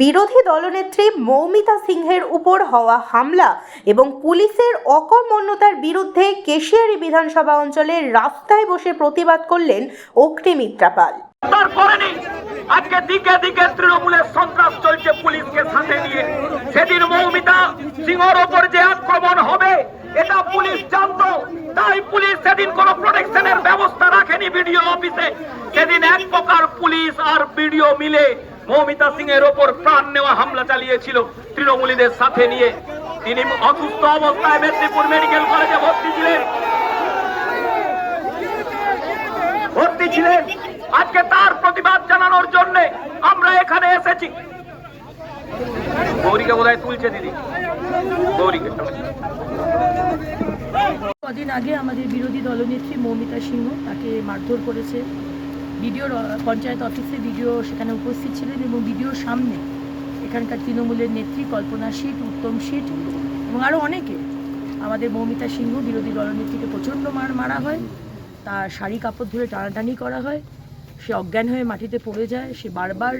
বিরোধী দলনেত্রী মৌমিতা সিংহের উপর হওয়া হামলা এবং পুলিশের অকর্মণ্যতার বিরুদ্ধে কেশিয়ারি বিধানসভা অঞ্চলের রাস্তায় বসে প্রতিবাদ করলেন অগ্নিমিত্রা পাল। আজকে দিকে দিকে তৃণমূলের সন্ত্রাস চলছে পুলিশকে সাথে নিয়ে। সেদিন মৌমিতা সিংহর ওপর যে আক্রমণ হবে, এটা পুলিশ জানতো। তাই পুলিশ সেদিন কোনো প্রোটেকশনের ব্যবস্থা রাখেনি বিডিও অফিসে। সেদিন এক প্রকার পুলিশ আর বিডিও মিলে মৌমিতা সিং এর ওপর প্রাণ নেওয়া হামলা চালিয়েছিল তৃণমূলীদের সাথে নিয়ে। তিনি অসুস্থ অবস্থায় মেদিনীপুর মেডিকেল কলেজে ভর্তি ছিলেন। ভর্তি ছিলেন। আজকে তার প্রতিবাদ জানানোর জন্য আমরা এখানে এসেছি। গৌরীকে বোধহয় তুলছে দিদি। গৌরীকে কদিন আগে আমাদের বিরোধী দলনেত্রী মৌমিতা সিংহ তাকে মারধর করেছে। বিডিওর পঞ্চায়েত অফিসে বিডিও সেখানে উপস্থিত ছিলেন এবং বিডিওর সামনে এখানকার তৃণমূলের নেত্রী কল্পনা শীত উত্তম শীত এবং আরও অনেকে। আমাদের মৌমিতা সিংহ, বিরোধী দলনেত্রীকে প্রচণ্ড মার, মারা হয়। তার শাড়ি কাপড় ধরে টানাটানি করা হয়। সে অজ্ঞান হয়ে মাটিতে পড়ে যায়। সে বারবার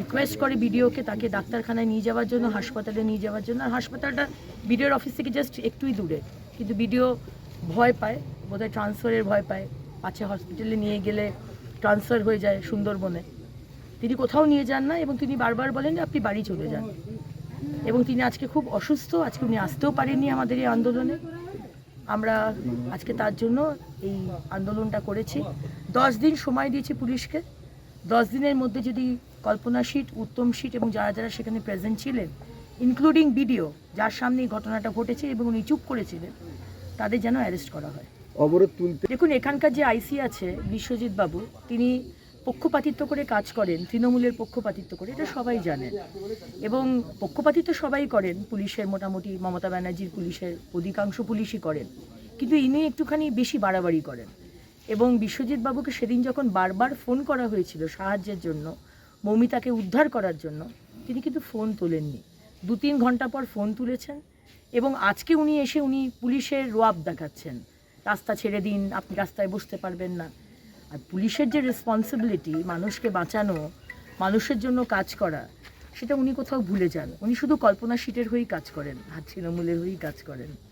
রিকোয়েস্ট করে বিডিওকে তাকে ডাক্তারখানায় নিয়ে যাওয়ার জন্য, হাসপাতালে নিয়ে যাওয়ার জন্য। আর হাসপাতালটা বিডিওর অফিস থেকে জাস্ট একটুই দূরে। কিন্তু বিডিও ভয় পায়, বোধহয় ট্রান্সফারের ভয় পায়। পাছে হসপিটালে নিয়ে গেলে ট্রান্সফার হয়ে যায় সুন্দরবনে। তিনি কোথাও নিয়ে যান না এবং তিনি বারবার বলেন যে আপনি বাড়ি চলে যান। এবং তিনি আজকে খুব অসুস্থ, আজকে উনি আসতেও পারেননি আমাদের এই আন্দোলনে। আমরা আজকে তার জন্য এই আন্দোলনটা করেছি। দশ দিন সময় দিয়েছি পুলিশকে। দশ দিনের মধ্যে যদি কল্পনা শীট, উত্তম শীট এবং যারা যারা সেখানে প্রেজেন্ট ছিলেন ইনক্লুডিং বিডিও যার সামনে এই ঘটনাটা ঘটেছে এবং উনি চুপ করেছিলেন, তাদের যেন অ্যারেস্ট করা হয়। অবরোধ তুলতে দেখুন, এখানকার যে আইসি আছে, বিশ্বজিৎ বাবু, তিনি পক্ষপাতিত্ব করে কাজ করেন, তৃণমূলের পক্ষপাতিত্ব করে, এটা সবাই জানেন এবং পক্ষপাতিত্ব সবাই করেন, পুলিশের মোটামুটি, মমতা ব্যানার্জির পুলিশের অধিকাংশ পুলিশই করেন। কিন্তু ইনি একটুখানি বেশি বাড়াবাড়ি করেন। এবং বিশ্বজিৎ বাবুকে সেদিন যখন বারবার ফোন করা হয়েছিল সাহায্যের জন্য, মৌমিতাকে উদ্ধার করার জন্য, তিনি কিন্তু ফোন তোলেননি। দু তিন ঘণ্টা পর ফোন তুলেছেন, এবং আজকে উনি এসে উনি পুলিশের রোয়াব দেখাচ্ছেন। রাস্তা ছেড়ে দিন, আপনি রাস্তায় বসতে পারবেন না। আর পুলিশের যে রেসপন্সিবিলিটি মানুষকে বাঁচানো, মানুষের জন্য কাজ করা, সেটা উনি কোথাও ভুলে যান। উনি শুধু কল্পনা শীটের হয়েই কাজ করেন আর তৃণমূলের হয়েই কাজ করেন।